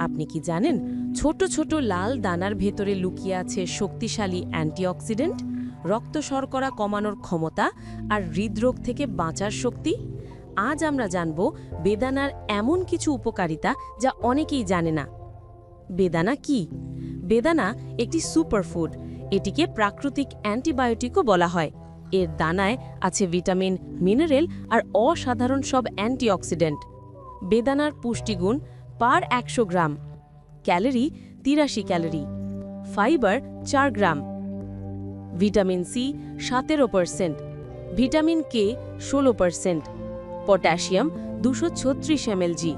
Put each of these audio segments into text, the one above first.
আপনি কি জানেন, ছোট ছোট লাল দানার ভেতরে লুকিয়ে আছে শক্তিশালী অ্যান্টিঅক্সিডেন্ট, রক্ত শর্করা কমানোর ক্ষমতা আর হৃদরোগ থেকে বাঁচার শক্তি? আজ আমরা জানব বেদানার এমন কিছু উপকারিতা যা অনেকেই জানে না। বেদানা কি? বেদানা একটি সুপারফুড, এটিকে প্রাকৃতিক অ্যান্টিবায়োটিকও বলা হয়। এর দানায় আছে ভিটামিন, মিনারেল আর অসাধারণ সব অ্যান্টিঅক্সিডেন্ট। বেদানার পুষ্টিগুণ পার একশো গ্রাম। ক্যালোরি তিরাশি ক্যালোরি। ফাইবার চার গ্রাম। ভিটামিন সি সতেরো পারসেন্ট। ভিটামিন কে ষোলো পারসেন্ট। পটাশিয়াম দুশো ছত্রিশ MLG.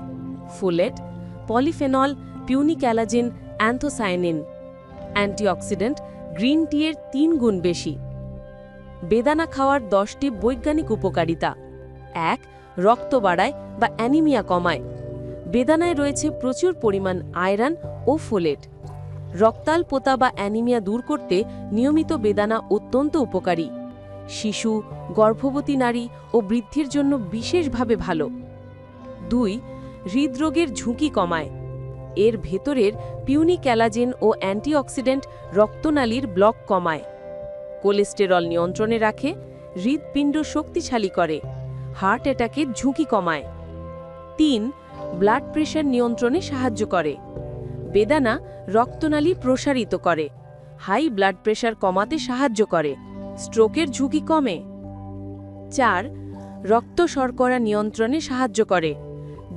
Folate, polyphenol punicalagin anthocyanin antioxidant green tea এর তিন গুণ বেশি। বেদানা খাওয়ার দশটি বৈজ্ঞানিক উপকারিতা। এক, রক্ত বাড়ায় বা অ্যানিমিয়া কমায়। বেদানায় রয়েছে প্রচুর পরিমাণ আয়রন ও ফোলেট। রক্তাল্পতা বা অ্যানিমিয়া দূর করতে নিয়মিত বেদানা অত্যন্ত উপকারী। শিশু, গর্ভবতী নারী ও বৃদ্ধির জন্য বিশেষভাবে ভালো। দুই, হৃদরোগের ঝুঁকি কমায়। এর ভেতরের পিউনিক অ্যালাজেন ও অ্যান্টিঅক্সিডেন্ট রক্তনালীর ব্লক কমায়। কোলেস্টেরল নিয়ন্ত্রণে রাখে হৃদপিণ্ড শক্তিশালী করে, হার্ট অ্যাটাকের ঝুঁকি কমায়। তিন ব্লাড প্রেশার নিয়ন্ত্রণে সাহায্য করে। বেদানা রক্তনালী প্রসারিত করে। হাই ব্লাড প্রেশার কমাতে সাহায্য করে। স্ট্রোকের ঝুঁকি কমে। চার, রক্ত শর্করা নিয়ন্ত্রণে সাহায্য করে।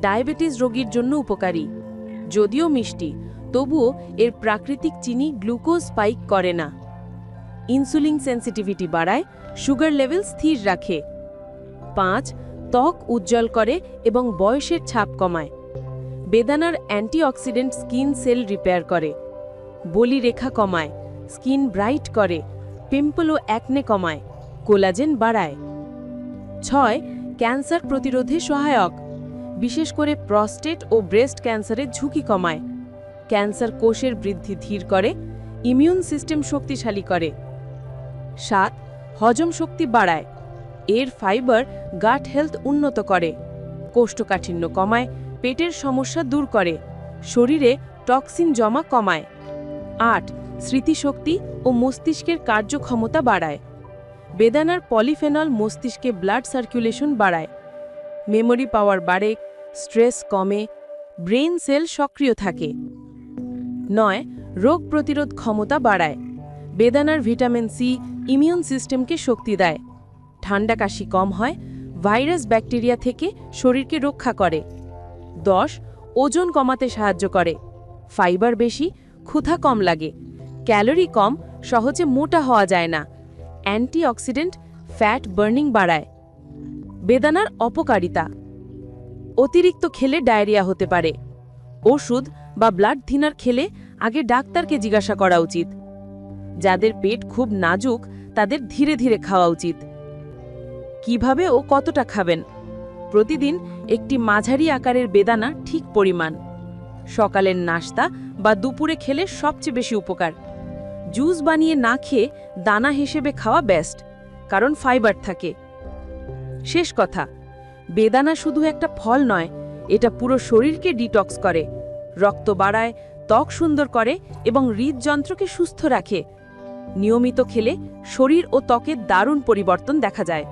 ডায়াবেটিস রোগীর জন্য উপকারী। যদিও মিষ্টি, তবুও এর প্রাকৃতিক চিনি গ্লুকোজ স্পাইক করে না। ইনসুলিন সেন্সিটিভিটি বাড়ায়, সুগার লেভেল স্থির রাখে। পাঁচ ত্বক উজ্জ্বল করে এবং বয়সের ছাপ কমায়। বেদানার অ্যান্টিঅক্সিডেন্ট স্কিন সেল রিপেয়ার করে। বলি রেখা কমায়, স্কিন ব্রাইট করে, পিম্পল ও অ্যাকনে কমায়, কোলাজেন বাড়ায়। ছয়, ক্যান্সার প্রতিরোধে সহায়ক। বিশেষ করে প্রস্টেট ও ব্রেস্ট ক্যান্সারের ঝুঁকি কমায়। ক্যান্সার কোষের বৃদ্ধি ধীর করে, ইমিউন সিস্টেম শক্তিশালী করে। সাত, হজম শক্তি বাড়ায়। এর ফাইবার গাট হেলথ উন্নত করে। কোষ্ঠকাঠিন্য কমায়, পেটের সমস্যা দূর করে, শরীরে টক্সিন জমা কমায়। আট, স্মৃতিশক্তি ও মস্তিষ্কের কার্যক্ষমতা বাড়ায়। বেদানার পলিফেনল মস্তিষ্কে ব্লাড সার্কুলেশন বাড়ায়। মেমোরি পাওয়ার বাড়ে, স্ট্রেস কমে ব্রেন সেল সক্রিয় থাকে। নয়, রোগ প্রতিরোধ ক্ষমতা বাড়ায়। বেদানার ভিটামিন সি ইমিউন সিস্টেমকে শক্তি দেয়। ঠান্ডা কাশি কম হয়, ভাইরাস ব্যাকটেরিয়া থেকে শরীরকে রক্ষা করে। দশ, ওজন কমাতে সাহায্য করে। ফাইবার বেশি, ক্ষুধা কম লাগে। ক্যালোরি কম, সহজে মোটা হওয়া যায় না। অ্যান্টিঅক্সিডেন্ট, ফ্যাট বার্নিং বাড়ায়। বেদানার অপকারিতা। অতিরিক্ত খেলে ডায়রিয়া হতে পারে। ওষুধ বা ব্লাড থিনার খেলে আগে ডাক্তারকে জিজ্ঞাসা করা উচিত। যাদের পেট খুব নাজুক, তাদের ধীরে ধীরে খাওয়া উচিত। কীভাবে ও কতটা খাবেন? প্রতিদিন একটি মাঝারি আকারের বেদানা ঠিক পরিমাণ। সকালের নাস্তা বা দুপুরে খেলে সবচেয়ে বেশি উপকার। জুস বানিয়ে না খেয়ে দানা হিসেবে খাওয়া বেস্ট কারণ ফাইবার থাকে। শেষ কথা, বেদানা শুধু একটা ফল নয়, এটা পুরো শরীরকে ডিটক্স করে। রক্ত বাড়ায়, ত্বক সুন্দর করে এবং হৃদযন্ত্রকে সুস্থ রাখে। নিয়মিত খেলে শরীর ও ত্বকের দারুণ পরিবর্তন দেখা যায়।